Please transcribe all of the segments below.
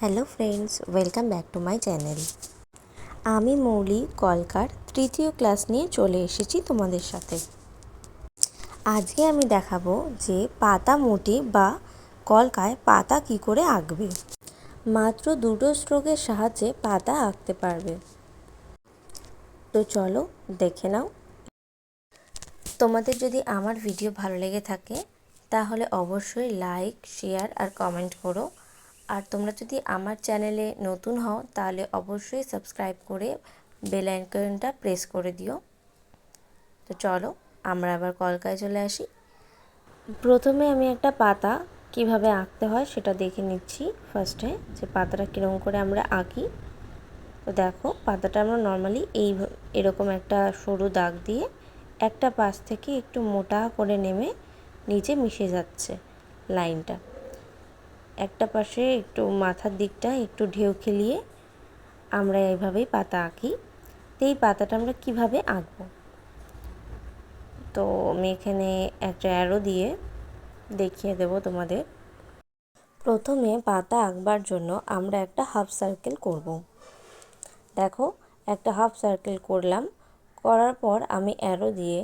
Hello friends welcome back to my channel আমি মৌলি, কলকার তৃতীয় class নিয়ে চলে এসেছি তোমাদের সাথে। আজকে আমি দেখাবো যে পাতা মুটি বা কলকায় পাতা কি করে আঁকবে। মাত্র দুটো স্ট্রোকের সাহায্যে পাতা আঁকতে পারবে। তো চলো দেখে নাও। তোমাদের যদি আমার ভিডিও ভালো লেগে থাকে, তাহলে অবশ্যই লাইক শেয়ার আর কমেন্ট করো। আর তোমরা যদি আমার চ্যানেলে নতুন হও, তাহলে অবশ্যই সাবস্ক্রাইব করে বেল আইকনটা প্রেস করে দিও। তো চলো, আমরা আবার কলকায় চলে আসি। প্রথমে আমি একটা পাতা কীভাবে আঁকতে হয় সেটা দেখে নিচ্ছি ফার্স্টে, যে পাতাটা কীরকম করে আমরা আঁকি। তো দেখো, পাতাটা আমরা নর্মালি এই এরকম একটা সরু দাগ দিয়ে একটা পাশ থেকে একটু মোটা করে নেমে নিচে মিশে যাচ্ছে লাইনটা। একটা পাশে একটু মাথার দিকটা একটু ঢেউ খেলিয়ে আমরা এইভাবেই পাতা আঁকি। তো এই পাতাটা আমরা কীভাবে আঁকবো? তো আমি এখানে একটা অ্যারো দিয়ে দেখিয়ে দেব তোমাদের। প্রথমে পাতা আঁকবার জন্য আমরা একটা হাফ সার্কেল করব। দেখো, একটা হাফ সার্কেল করলাম। করার পর আমি অ্যারো দিয়ে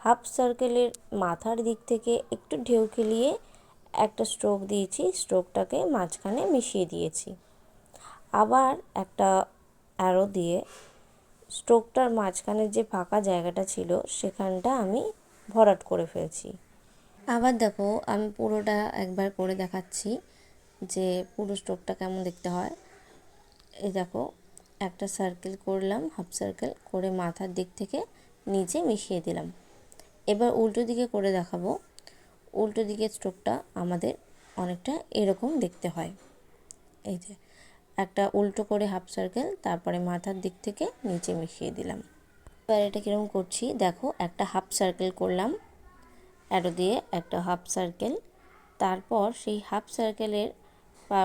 হাফ সার্কেলের মাথার দিক থেকে একটু ঢেউ খেলিয়ে একটা স্ট্রোক দিয়েছি স্ট্রোকটাকে মাঝখানে মিশিয়ে দিয়েছি। আবার একটা অ্যারো দিয়ে স্ট্রোকটার মাঝখানে যে ফাঁকা জায়গাটা ছিল, সেখানটা আমি ভরাট করে ফেলছি। আবার দেখো, আমি পুরোটা একবার করে দেখাচ্ছি যে পুরো স্ট্রোকটা কেমন দেখতে হয়। এই দেখো, একটা সার্কেল করলাম হাফ সার্কেল করে মাথার দিক থেকে নিচে মিশিয়ে দিলাম। এবার উল্টো দিকে করে দেখাবো। উল্টো দিকের স্ট্রোকটা আমাদের অনেকটা এরকম দেখতে হয়। এই যে, একটা উল্টো করে হাফ সার্কেল তারপরে মাথার দিক থেকে নিচে মিশিয়ে দিলাম। এবার এটা কীরকম করছি? দেখো, একটা হাফ সার্কেল করলাম অ্যারো দিয়ে একটা হাফ সার্কেল তারপর সেই হাফ সার্কেলের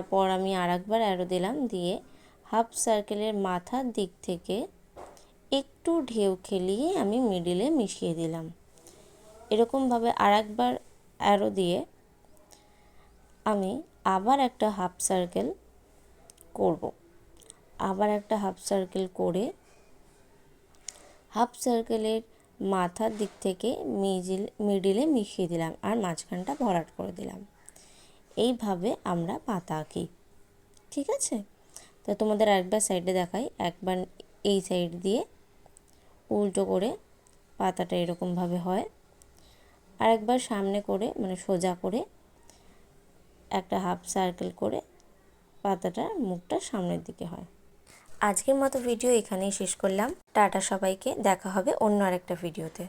পর আমি আর একবার অ্যারো দিলাম, দিয়ে হাফ সার্কেলের মাথার দিক থেকে একটু ঢেউ খেলিয়ে আমি মিডিলে মিশিয়ে দিলাম। এরকমভাবে আর একবার অ্যারো দিয়ে আমি আবার একটা হাফ সার্কেল করব। আবার একটা হাফ সার্কেল করে হাফ সার্কেলের মাথার দিক থেকে মিজিল মিডিলে মিশিয়ে দিলাম আর মাঝখানটা ভরাট করে দিলাম। এইভাবে আমরা পাতা আঁকি। ঠিক আছে? তো তোমাদের একবার সাইডে দেখাই। একবার এই সাইড দিয়ে উল্টো করে পাতাটা এরকমভাবে হয়। আরেকবার সামনে করে মানে সোজা করে একটা হাফ সার্কেল করে পাতাটার মুখটা সামনের দিকে হয়। আজকের মতো ভিডিও এখানেই শেষ করলাম। টাটা সবাইকে, দেখা হবে অন্য আরেকটা ভিডিওতে